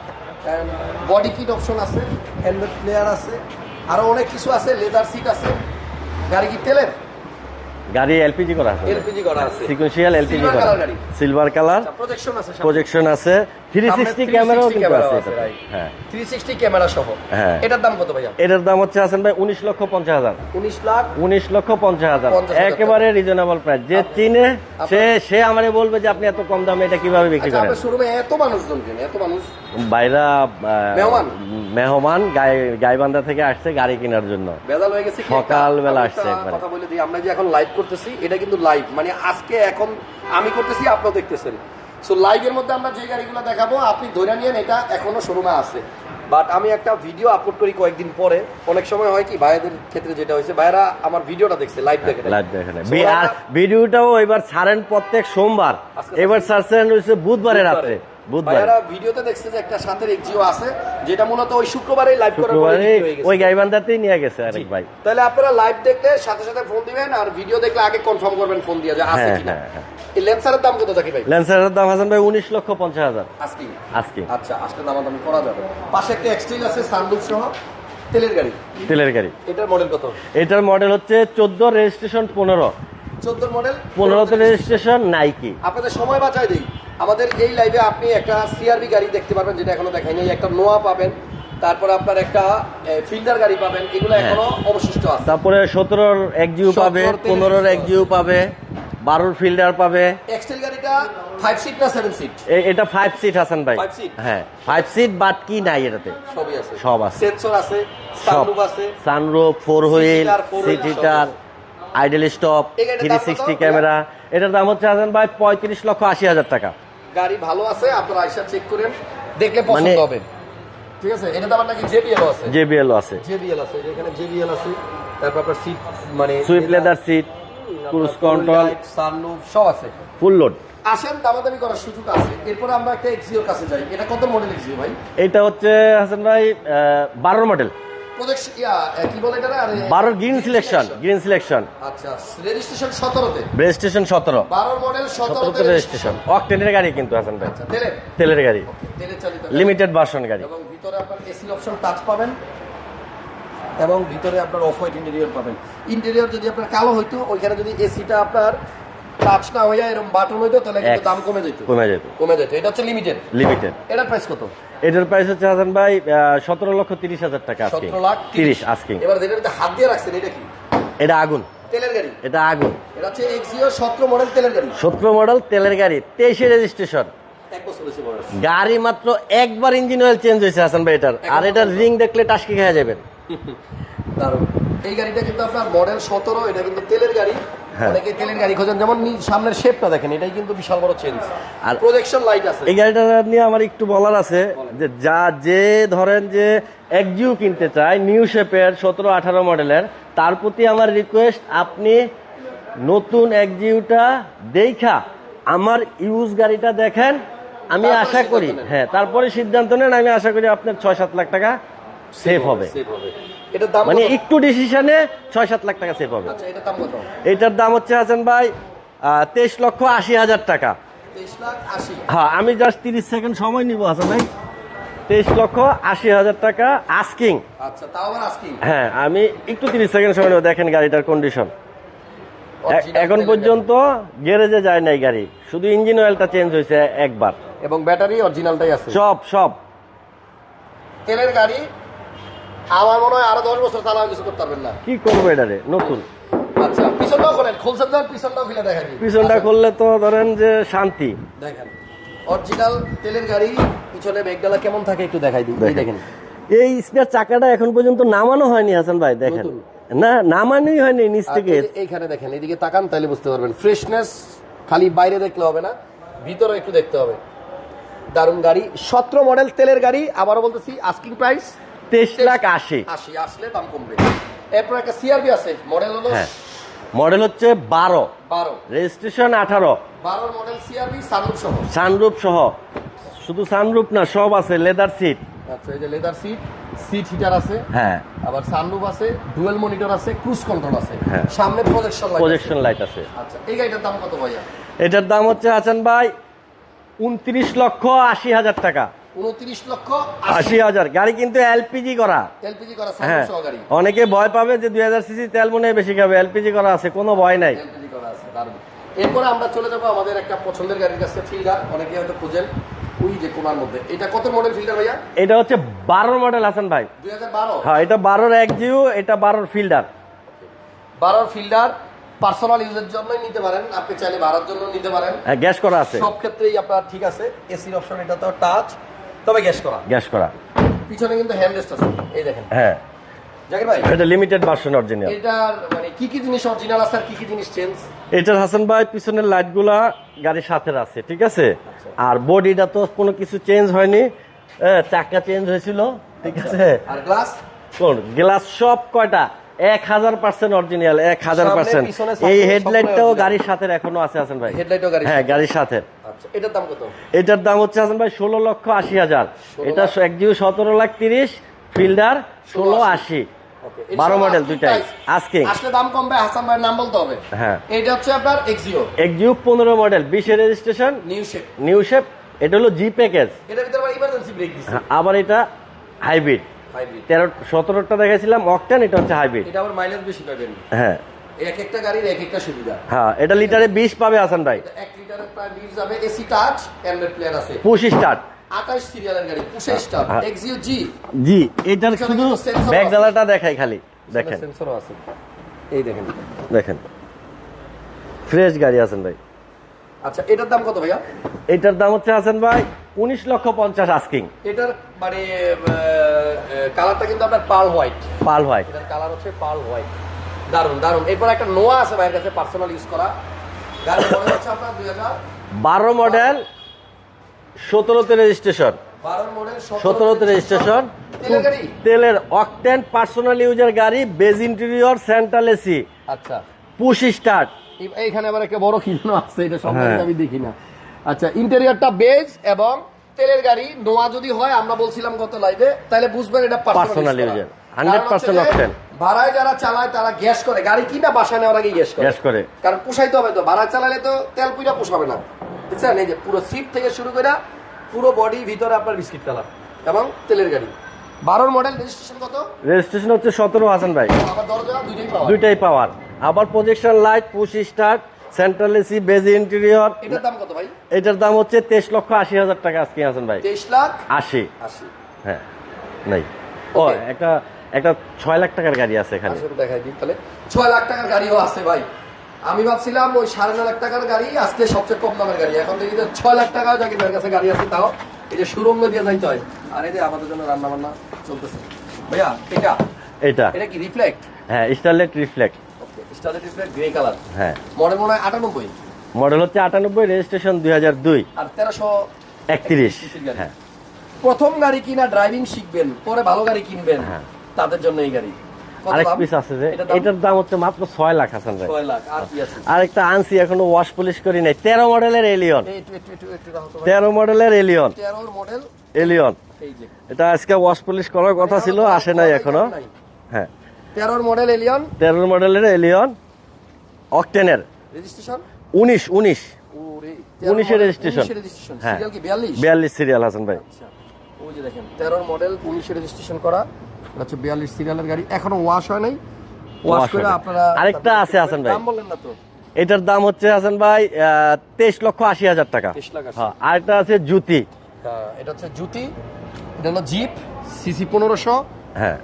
Speaker 2: বডি কিট অপশন আছে হেলমেট প্লেয়ার আছে আরও অনেক কিছু আছে লেদার সিট আছে। গাড়ি কি তেলের?
Speaker 1: গাড়ি এলপিজি করা আছে।
Speaker 2: এলপিজি করা আছে।
Speaker 1: সিকুয়েন্সিয়াল এলপিজি করা। সিলভার কালার
Speaker 2: প্রজেকশন আছে
Speaker 1: প্রজেকশন আছে। থ্রি সিক্সটি ক্যামেরাও কিন্তু আছে
Speaker 2: আছে
Speaker 1: হ্যাঁ।
Speaker 2: থ্রি সিক্সটি ক্যামেরা সহ।
Speaker 1: হ্যাঁ।
Speaker 2: এটার দাম কত ভাইয়া?
Speaker 1: এটার দাম হচ্ছে হাসান ভাই উনিশ লক্ষ পঞ্চাশ হাজার।
Speaker 2: উনিশ লাখ
Speaker 1: উনিশ লক্ষ পঞ্চাশ হাজার। একেবারে রিজনেবল প্রাইস যে চিনে সে সে আমারে বলবে যে আপনি এত কম দামে এটা কীভাবে বিক্রি
Speaker 2: আচ্ছা
Speaker 1: করেন?
Speaker 2: আপনার শোরুমে এত মানুষজন কেন? এত মানুষ?
Speaker 1: বাইরা
Speaker 2: মেহমান?
Speaker 1: মেহমান গাই গাইবান্ধা থেকে আসছে গাড়ি কেনার জন্য।
Speaker 2: বেজাল হয়ে গেছে
Speaker 1: আসছে
Speaker 2: কথা বলে দিই আমরা যে এখন লাইভ করতেছি এটা কিন্তু লাইভ মানে আজকে এখন আমি করতেছি আপনিও দেখতেছেন। সো লাইভের মধ্যে আমরা যে গাড়িগুলো দেখাবো আপনি ধরে নিয়েন এটা এখনও শোরুমে আছে। বাট আমি একটা ভিডিও আপলোড করি কয়েকদিন পরে। অনেক সময় হয় কি ভাইয়াদের ক্ষেত্রে যেটা হয়েছে ভাইরা আমার ভিডিওটা দেখছে লাইভ দেখে
Speaker 1: লাইভ
Speaker 2: দেখে
Speaker 1: ভিডিওটাও এবার ছাড়েন প্রত্যেক সোমবার। এবার ছাড়ছেন হচ্ছে বুধবারের রাত্রে।
Speaker 2: ভাইয়ারা ভিডিওতে দেখছে যে একটা সাথের এক্সিও আছে যেটা মূলত ওই শুক্রবারে লাইভ করার পরে
Speaker 1: শুক্রবারে
Speaker 2: বিক্রি গেছে।
Speaker 1: ওই গাইবান্ধাতেই নিয়ে গেছে আরেক ভাই।
Speaker 2: তাহলে আপনারা লাইভ দেখলে সাথে সাথে ফোন দিবেন আর ভিডিও দেখলে আগে কনফার্ম করবেন ফোন দিয়ে যে আছে
Speaker 1: হ্যাঁ,
Speaker 2: কিনা।
Speaker 1: হ্যাঁ, হ্যাঁ।
Speaker 2: এই লেন্সারের দাম কত থাকি ভাই?
Speaker 1: ল্যান্সারের দাম হাসান ভাই উনিশ লক্ষ পঞ্চাশ হাজার।
Speaker 2: আজকে?
Speaker 1: আজকে।
Speaker 2: আচ্ছা আজকে দামাদামি করা যাবে। পাশে একটা এক্সটেল আছে সহ। তেলের গাড়ি।
Speaker 1: তেলের গাড়ি।
Speaker 2: এটার মডেল কত?
Speaker 1: এটার মডেল হচ্ছে চোদ্দ রেজিস্ট্রেশন পনেরো।
Speaker 2: 14 মডেল
Speaker 1: পনেরোতে রেজিস্ট্রেশন নাইকি
Speaker 2: আপনাদের সময় বাঁচাই দেই। আমাদের এই লাইভে আপনি একটা সিআরবি গাড়ি দেখতে পারবেন যেটা এখনও দেখাইনি একটা নোয়া পাবেন তারপর আপনার একটা ফিল্ডার গাড়ি পাবেন এগুলো
Speaker 1: হ্যাঁ।
Speaker 2: এখনও অবশিষ্ট আছে।
Speaker 1: তারপরে সতেরোর এক জিও পাবে
Speaker 2: 17
Speaker 1: পনেরোর এক জিও পাবে বারোর ফিল্ডার পাবে।
Speaker 2: এক্সটেল গাড়িটা ফাইভ সিট না সেভেন সিট
Speaker 1: এটা ফাইভ সিট হাসান ভাই। হ্যাঁ ফাইভ সিট বাট কি নাই এটাতে?
Speaker 2: সবই আছে।
Speaker 1: সব আছে।
Speaker 2: সেন্সর আছে সানরুফ আছে
Speaker 1: sunroof four wheel
Speaker 2: Seat-heater,
Speaker 1: idle stop three sixty camera. এটার দাম হচ্ছে হাসান ভাই পঁয়ত্রিশ লক্ষ আশি হাজার টাকা।
Speaker 2: গাড়ি ভালো আছে আপনারা আইসা চেক করেন দেখলে পছন্দ
Speaker 1: মানে-
Speaker 2: হবে। ঠিক আছে? এটা আমার নাকি জেবিএল আছে?
Speaker 1: জেবিএল আছে।
Speaker 2: জেবিএল আছে এখানে জেবিএল আছে তারপর আপনার সিট মানে
Speaker 1: swift leather seat cruise control
Speaker 2: sunroof সব আছে।
Speaker 1: ফুল লোড
Speaker 2: আসেন দামাদামি করার সুযোগ আছে। এরপরে আমরা একটা এক্সিওর কাছে যাই। এটা কত মডেল এক্সিও ভাই?
Speaker 1: এটা হচ্ছে হাসান ভাই বারোর মডেল
Speaker 2: প্রজেকশন ইয়া কি বলে এটা আরে
Speaker 1: বারোর গ্রিন সিলেকশন গ্রিন সিলেকশন
Speaker 2: আচ্ছা রেজিস্ট্রেশন
Speaker 1: রেজিস্ট্রেশন
Speaker 2: মডেল
Speaker 1: অকটেনের গাড়ি কিন্তু হাসান ভাই।
Speaker 2: আচ্ছা তেলের?
Speaker 1: তেলের গাড়ি।
Speaker 2: তেলের চালিত
Speaker 1: লিমিটেড ভার্সন গাড়ি।
Speaker 2: এবং ভিতরে আপনার এসি অপশন টাচ পাবেন। এবং ভিতরে আপনার অফ হোয়াইট ইন্টেরিয়র পাবেন। ইন্টেরিয়র যদি আপনার কালো হইতো ওইখানে যদি এসিটা আপনার টাচ না হইয়া এরকম বাটন হইতো তাহলে কিন্তু দাম কমে যেত।
Speaker 1: কমে যেত।
Speaker 2: কমে যেত। এটা হচ্ছে লিমিটেড
Speaker 1: লিমিটেড
Speaker 2: এটার প্রাইস কত?
Speaker 1: এটার প্রাইস হচ্ছে হাসান ভাই সতেরো লক্ষ তিরিশ হাজার টাকা আজকে
Speaker 2: সতেরো লাখ
Speaker 1: তিরিশ। আজকে
Speaker 2: এবার যেটাতে হাত দিয়ে রাখছেন এটা কি?
Speaker 1: এটা আগুন।
Speaker 2: তেলের গাড়ি।
Speaker 1: এটা আগুন।
Speaker 2: এটা হচ্ছে এক্সিও সতেরো মডেল তেলের গাড়ি।
Speaker 1: সতেরো মডেল তেলের গাড়ি তেইশে রেজিস্ট্রেশন গাড়ি মাত্র একবার ইঞ্জিন অয়েল চেঞ্জ হয়েছে হাসান ভাই এটার। আর এটার রিং দেখলে টাসকি খেয়ে যাবেন।
Speaker 2: দারুণ। এই গাড়িটা কিন্তু আপনার মডেল সতেরো এটা কিন্তু তেলের গাড়ি। অনেকে তেলের গাড়ি খোঁজেন যেমন সামনের শেপটা দেখেন এটাই কিন্তু বিশাল বড় চেঞ্জ আর
Speaker 1: আর-
Speaker 2: প্রজেকশন লাইট আছে।
Speaker 1: এই গাড়িটা নিয়ে আমার একটু বলার আছে যে যা যে ধরেন যে একজিও কিনতে চায় নিউ শেপের সতেরো আঠারো মডেলের তার প্রতি আমার রিকোয়েস্ট আপনি নতুন একজিউটা দেখা আমার ইউজ গাড়িটা দেখেন আমি আশা করি। হ্যাঁ তারপরে সিদ্ধান্ত নেন আমি আশা করি আপনার ছয় সাত লাখ টাকা সেভ হবে। মানে একটু ডিসিশনে ছয় সাত লাখ টাকা সেভ হবে।
Speaker 2: আচ্ছা এটার দাম
Speaker 1: হচ্ছে হাসান ভাই তেইশ লক্ষ আশি হাজার টাকা। হ্যাঁ আমি জাস্ট তিরিশ সেকেন্ড সময় নিব হাসান ভাই। তেইশ লক্ষ আশি হাজার টাকা আস্কিং হ্যাঁ আমি একটু তিরিশ সেকেন্ড সময় নেব দেখেন গাড়িটার কন্ডিশন এখন পর্যন্ত গ্যারেজে যায় নাই গাড়ি শুধু ইঞ্জিন অয়েলটা চেঞ্জ হয়েছে একবার।
Speaker 2: এবং ব্যাটারি অরিজিনালটাই আছে?
Speaker 1: সব সব।
Speaker 2: তেলের গাড়ি আমার মনে হয় আরও দশ বছর চালাও কিছু করতে পারবেন না।
Speaker 1: কি করব এটারে? নতুন।
Speaker 2: আচ্ছা পিছনটাও করেন খুলছেন যখন পিছনটাও খুলে দেখা
Speaker 1: পিছনটা করলে তো ধরেন যে শান্তি।
Speaker 2: দেখেন অরিজিনাল তেলের গাড়ি পিছনে ব্যাগডালা কেমন থাকে একটু দেখাই দিই। দেখেন।
Speaker 1: এই স্পেয়ার চাকাটা এখন পর্যন্ত নামানো হয়নি হাসান ভাই দেখেন। না নামানোই হয়নি নিচ থেকে।
Speaker 2: এই এইখানে দেখেন এদিকে তাকান তাহলে বুঝতে পারবেন। ফ্রেশনেস খালি বাইরে দেখলে হবে না ভিতরে একটু দেখতে হবে। দারুণ গাড়ি সতেরো মডেল তেলের গাড়ি আবারও বলতেছি আস্কিং প্রাইস
Speaker 1: তেইশ লাখ আশি।
Speaker 2: আশি আসলে দাম কমবে। এরপর একটা সিআরবি আছে মডেল হলো
Speaker 1: হ্যাঁ। মডেল হচ্ছে বারো।
Speaker 2: বারো।
Speaker 1: রেজিস্ট্রেশন আঠারো।
Speaker 2: বারোর মডেল সিআরবি সানরুফ সহ।
Speaker 1: সানরূপ সহ। শুধু সানরূপ না সব আছে লেদার সিট
Speaker 2: আচ্ছা এই যে লেদার সিট সিট হিটার আছে।
Speaker 1: হ্যাঁ।
Speaker 2: আবার সানরুফ আছে ডুয়েল মনিটর আছে ক্রুজ কন্ট্রোল আছে।
Speaker 1: হ্যাঁ।
Speaker 2: সামনে প্রজেকশন লাইট
Speaker 1: প্রজেকশন লাইট আছে।
Speaker 2: আচ্ছা এই গাড়িটার দাম কত ভাইয়া?
Speaker 1: এটার দাম হচ্ছে হাসান ভাই উনত্রিশ লক্ষ আশি হাজার টাকা।
Speaker 2: উনত্রিশ লক্ষ
Speaker 1: আশি হাজার। গাড়ি কিন্তু এলপিজি করা।
Speaker 2: এলপিজি করা
Speaker 1: হ্যাঁ। অনেকে ভয় পাবে যে দুই হাজার সিসি তেল মনে বেশি খাবে। এলপিজি করা আছে কোনো ভয় নাই।
Speaker 2: এলপিজি করা আছে দারুণ। এরপরে আমরা চলে যাব আমাদের একটা পছন্দের গাড়ির কাছে ফিল্ডার। অনেকে হয়তো খুঁজেন। ওই যে কোনার মধ্যে। এটা কত মডেল ফিল্টার ভাইয়া?
Speaker 1: এটা হচ্ছে বারোর মডেল হাসান ভাই।
Speaker 2: দুই হাজার বারো?
Speaker 1: হ্যাঁ এটা বারোর এক জিও এটা বারোর ফিল্ডার।
Speaker 2: বারোর ফিল্টার পার্সোনাল ইউজের জন্যই নিতে পারেন। আপনি চাইলে ভাড়ার জন্য নিতে পারেন।
Speaker 1: গ্যাস করা আছে।
Speaker 2: সব ক্ষেত্রেই আপনার ঠিক আছে। এসির অপশন এটা তো টাচ তবে গ্যাস করা।
Speaker 1: গ্যাস করা।
Speaker 2: পিছনে কিন্তু হ্যান্ড রেস্ট আছে। এই দেখেন।
Speaker 1: হ্যাঁ।
Speaker 2: জাকির ভাই
Speaker 1: এটা লিমিটেড ভার্সন অরিজিনাল
Speaker 2: এটার মানে কি কি জিনিস অরিজিনাল আছে আর কি কি জিনিস চেঞ্জ
Speaker 1: এটার হাসান ভাই পিছনের লাইটগুলা গাড়ির সাথে আছে ঠিক আছে? আর বডিটা তো কোনো কিছু চেঞ্জ হয়নি। চাকা চেঞ্জ হয়েছিল ঠিক আছে?
Speaker 2: আর গ্লাস
Speaker 1: কোন? গ্লাস সব কয়টা? এক হাজার পার্সেন্ট অরিজিনাল এক হাজার পার্সেন্ট এই হেডলাইটটাও গাড়ির সাথে এখনও আছে হাসান ভাই।
Speaker 2: হেডলাইটও গাড়ি
Speaker 1: হ্যাঁ গাড়ির সাথে।
Speaker 2: আচ্ছা এটার দাম কত?
Speaker 1: এটার দাম হচ্ছে হাসান ভাই ষোলো লক্ষ আশি হাজার। এটা। এক জিও সতেরো লাখ তিরিশ ফিল্ডার ষোলো আশি। বারো মডেল দুইটাই। আজকিং
Speaker 2: আসলে দাম কমবে হাসান ভাইয়ের নাম বলতে হবে।
Speaker 1: হ্যাঁ।
Speaker 2: এটা হচ্ছে আপনার এক্সিও
Speaker 1: এক জিও পনেরো মডেল বিশের registration
Speaker 2: new shape
Speaker 1: new shape এটা হলো জি প্যাকেজ
Speaker 2: এটার ভিতরে আবার ইমার্জেন্সি ব্রেক দিছে।
Speaker 1: আবার এটা হাইব্রিড তেরো সতেরোটা দেখাইছিলাম অকটেন এটা হচ্ছে হাইব্রিড
Speaker 2: এটা আবার মাইলেজ বেশি পাবেন।
Speaker 1: হ্যাঁ।
Speaker 2: এক একটা গাড়ির এক একটা সুবিধা।
Speaker 1: হ্যাঁ এটা লিটারে বিশ পাবে হাসান ভাই।
Speaker 2: এক লিটারের প্রায় বিশ যাবে। এসি টাচ অ্যান্ড্রয়েড প্লেয়ার আছে।
Speaker 1: পুশ স্টার্ট
Speaker 2: আঠাশ সিরিয়ালের গাড়ি পুষে স্টার
Speaker 1: হ্যাঁ।
Speaker 2: এক্সিও জি
Speaker 1: জি এটার শুধু। ডালাটা দেখাই খালি। দেখেন।
Speaker 2: সেন্সরও আছে। এই দেখেন।
Speaker 1: দেখেন। ফ্রেশ গাড়ি আছেন ভাই।
Speaker 2: আচ্ছা এটার দাম কত ভাইয়া?
Speaker 1: এটার দাম হচ্ছে হাসান ভাই উনিশ লক্ষ পঞ্চাশ আস্কিং
Speaker 2: এটার মানে কালারটা কিন্তু আপনার পার্ল হোয়াইট।
Speaker 1: Pearl white.
Speaker 2: এটার কালার হচ্ছে পার্ল হোয়াইট। দারুণ দারুণ এরপর একটা নোয়া আছে ভাইয়ের কাছে পার্সোনাল ইউজ করা। গাড়ি মনে হচ্ছে আপনার দুই হাজার
Speaker 1: বারো মডেল সতেরোতে রেজিস্ট্রেশন
Speaker 2: মডেল
Speaker 1: সতেরোতে রেজিস্ট্রেশন
Speaker 2: তেলের
Speaker 1: অকটেন পার্সোনাল ইউজার গাড়ি বেজ ইন্টেরিয়র সেন্ট্রাল এসি
Speaker 2: আচ্ছা।
Speaker 1: পুশ স্টার্ট
Speaker 2: এইখানে আবার একটা বড় খিলানো আছে এটা সব
Speaker 1: হ্যাঁ।
Speaker 2: আমি দেখি না। আচ্ছা ইন্টেরিয়রটা বেজ এবং তেলের গাড়ি নোয়া যদি হয় আমরা বলছিলাম গত লাইভে তাহলে বুঝবেন এটা পার্সোনাল
Speaker 1: user, 100% octane।
Speaker 2: ভাড়ায় যারা চালায় তারা গ্যাস করে। গাড়ি কিনা বাসায় নেওয়ার আগে গ্যাস করে।
Speaker 1: গ্যাস করে।
Speaker 2: কারণ পোষাইতে হবে তো। ভাড়া চালালে তো তেল পুইরা পোষাবে না। বুঝছেন? এই যে পুরো সিট থেকে শুরু করে পুরো বডি ভিতরে আপনার বিস্কিট কালার এবং তেলের গাড়ি। বারোর মডেল রেজিস্ট্রেশন কত?
Speaker 1: রেজিস্ট্রেশন হচ্ছে সতেরো হাসান ভাই।
Speaker 2: আবার দরজা দুইটাই পাওয়া।
Speaker 1: দুইটাই পাওয়ার। আবার projection light push start central AC beige interior
Speaker 2: এটার দাম কত ভাই?
Speaker 1: এটার দাম হচ্ছে তেইশ লক্ষ আশি হাজার টাকা আজকে হাসান ভাই।
Speaker 2: তেইশ লাখ
Speaker 1: আশি।
Speaker 2: আশি।
Speaker 1: হ্যাঁ নাই। ও একটা একটা ছয় লাখ টাকার গাড়ি আছে এখানে।
Speaker 2: দেখাই দিই তাহলে। ছয় লাখ টাকার গাড়িও আছে ভাই। আমি ভাবছিলাম ওই সাড়ে নয় লাখ টাকার গাড়ি আজকে সবচেয়ে কম দামের গাড়ি। এখন দেখি ছয় লাখ টাকা জাকির ভাইয়ের কাছে গাড়ি আছে তাও এই যে সুরঙ্গ দিয়ে যাইতে হয়। আর এই যে আমাদের জন্য রান্না বান্না চলতেছে। ভাইয়া এটা?
Speaker 1: এটা।
Speaker 2: এটা কি রিফ্লেক্ট
Speaker 1: হ্যাঁ স্টারলেট রিফ্লেক্ট
Speaker 2: স্টারের রিফ্লেক্ট গ্রে কালার
Speaker 1: হ্যাঁ।
Speaker 2: মডেল মনে হয় আটানব্বই।
Speaker 1: মডেল হচ্ছে আটানব্বই রেজিস্ট্রেশন দুই হাজার দুই।
Speaker 2: আর তেরোশো
Speaker 1: একত্রিশ হ্যাঁ।
Speaker 2: প্রথম গাড়ি কিনা ড্রাইভিং শিখবেন পরে ভালো গাড়ি কিনবেন
Speaker 1: হ্যাঁ।
Speaker 2: তাদের জন্য এই গাড়ি।
Speaker 1: আরেক? পিস আছে যে
Speaker 2: এটার দাম?
Speaker 1: হচ্ছে মাত্র ছয় লাখ হাসান ভাই। আরেকটা আনছি এখনও ওয়াশ পলিশ করি নাই। তেরো মডেলের এলিয়ন। তেরো মডেলের এলিয়ন এলিয়ন এটা আজকে ওয়াশ পলিশ করার কথা ছিল আসে নাই এখনও। হ্যাঁ।
Speaker 2: তেরোর মডেল এলিয়ন
Speaker 1: তেরো মডেলের এলিয়ন অকটেনের
Speaker 2: রেজিস্ট্রেশন
Speaker 1: উনিশ উনিশ। উনিশের
Speaker 2: রেজিস্ট্রেশন
Speaker 1: হ্যাঁ।
Speaker 2: বিয়াল্লিশ?
Speaker 1: সিরিয়াল হাসান ভাই।
Speaker 2: আচ্ছা ওই যে দেখেন তেরোর মডেল উনিশের রেজিস্ট্রেশন করা। এটা হচ্ছে বিয়াল্লিশ সিরিয়ালের গাড়ি। এখনও ওয়াশ হয় নাই। ওয়াশ করে আপনারা
Speaker 1: আরেকটা আছে হাসান ভাই।
Speaker 2: দাম বললেন না তো?
Speaker 1: এটার দাম হচ্ছে হাসান ভাই তেইশ লক্ষ আশি হাজার টাকা।
Speaker 2: 23 লাখ
Speaker 1: হ্যাঁ আরেকটা আছে জুতি।
Speaker 2: হ্যাঁ, এটা হচ্ছে জুতি এটা হলো জিপ সিসি পনেরোশো।
Speaker 1: হ্যাঁ।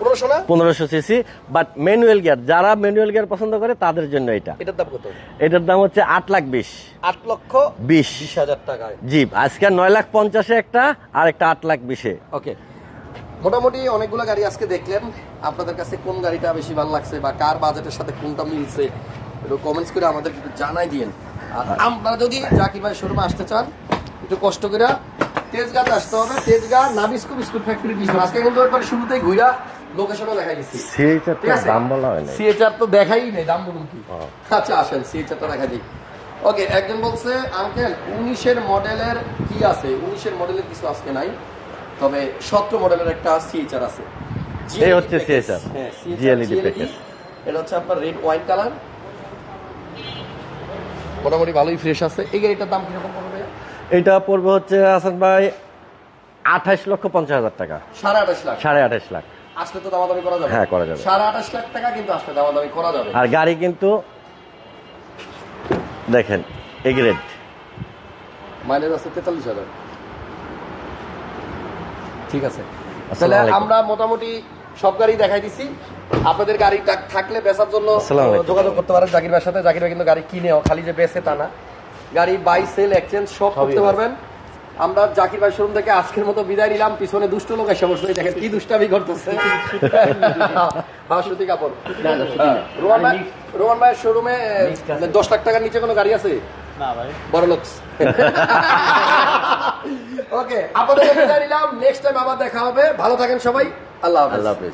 Speaker 2: পনেরোশো না?
Speaker 1: পনেরোশো সিসি বাট ম্যানুয়াল গিয়ার যারা ম্যানুয়াল গিয়ার পছন্দ করে তাদের জন্য এটা।
Speaker 2: এটার দাম কত?
Speaker 1: এটার দাম হচ্ছে আট লাখ বিশ।
Speaker 2: আট লক্ষ
Speaker 1: বিশ।
Speaker 2: বিশ হাজার টাকায়।
Speaker 1: জিপ আজকে নয় লাখ পঞ্চাশে একটা আর একটা আট লাখ বিশে।
Speaker 2: ওকে মোটামুটি অনেকগুলো গাড়ি আজকে দেখলেন। আপনাদের কাছে কোন গাড়িটা বেশি ভালো লাগছে বা কার বাজেটের সাথে কোনটা মিলছে একটু কমেন্টস করে আমাদের একটু জানাই দিয়েন। আর আপনারা যদি জাকির ভাই শোরুমে আসতে চান একটু কষ্ট করে তেজগাঁতে আসতে হবে। তেজগাঁ নাবিস্কো বিস্কুট ফ্যাক্টরি পিছনে। আজকে কিন্তু একবার শুরুতেই ঘুরা লোকেশনও দেখাই দিচ্ছি। আছে?
Speaker 1: দাম বলা হয় না
Speaker 2: সিএচআর তো দেখাই নেই দাম বলুন কি? আচ্ছা আসেন দেখা দিই। ওকে একজন বলছে আঙ্কেল উনিশের মডেলের কি আছে? উনিশের মডেলের কিছু আজকে নাই। তবে সতেরো মডেলের একটা সিএচআর আছে।
Speaker 1: এই হচ্ছে CHR,
Speaker 2: হ্যাঁ
Speaker 1: GLED package।
Speaker 2: এটা হচ্ছে আপনার রেড ওয়াইন কালার মোটামুটি ভালোই ফ্রেশ আছে। এই গাড়িটার দাম কীরকম পড়বে
Speaker 1: এটা পড়বে হচ্ছে হাসান ভাই আঠাশ লক্ষ পঞ্চাশ হাজার টাকা।
Speaker 2: সাড়ে আঠাশ লাখ।
Speaker 1: সাড়ে আঠাশ লাখ।
Speaker 2: আসলে তো দামাদামি করা যাবে।
Speaker 1: হ্যাঁ, করা যাবে।
Speaker 2: সাড়ে আঠাশ লাখ টাকা কিন্তু আসলে দামাদামি করা যাবে।
Speaker 1: আর গাড়ি কিন্তু দেখেন এগ্রেড
Speaker 2: মাইলেজ আছে তেতাল্লিশ হাজার। ঠিক আছে। তাহলে আমরা মোটামুটি সব গাড়ি দেখাই দিছি। আপনাদের গাড়ি থাকলে বেচার জন্য যোগাযোগ করতে পারেন জাকির ভাইয়ের সাথে। জাকির ভাই কিন্তু গাড়ি কিনেও খালি যে বেচে তা না। গাড়ি বাই সেল এক্সচেঞ্জ সব করতে পারবেন। আমরা জাকির ভাই শোরুম থেকে আজকের মতো বিদায় নিলাম। পিছনে দুষ্ট লোক এসে বসে দেখেন কি দুষ্টামি করতেছে। *laughs* হ্যাঁ সুতি কাপড়। হ্যাঁ, রোমান ভাই রোমান ভাইয়ের শোরুমে দশ লাখ টাকার নিচে কোনো গাড়ি আছে? বড় ওকে *laughs* *laughs* আপনাদের বিদায় নিলাম নেক্সট টাইম আবার দেখা হবে। ভালো থাকেন সবাই। আল্লাহ হাফেজ।
Speaker 1: আল্লাহ হাফেজ।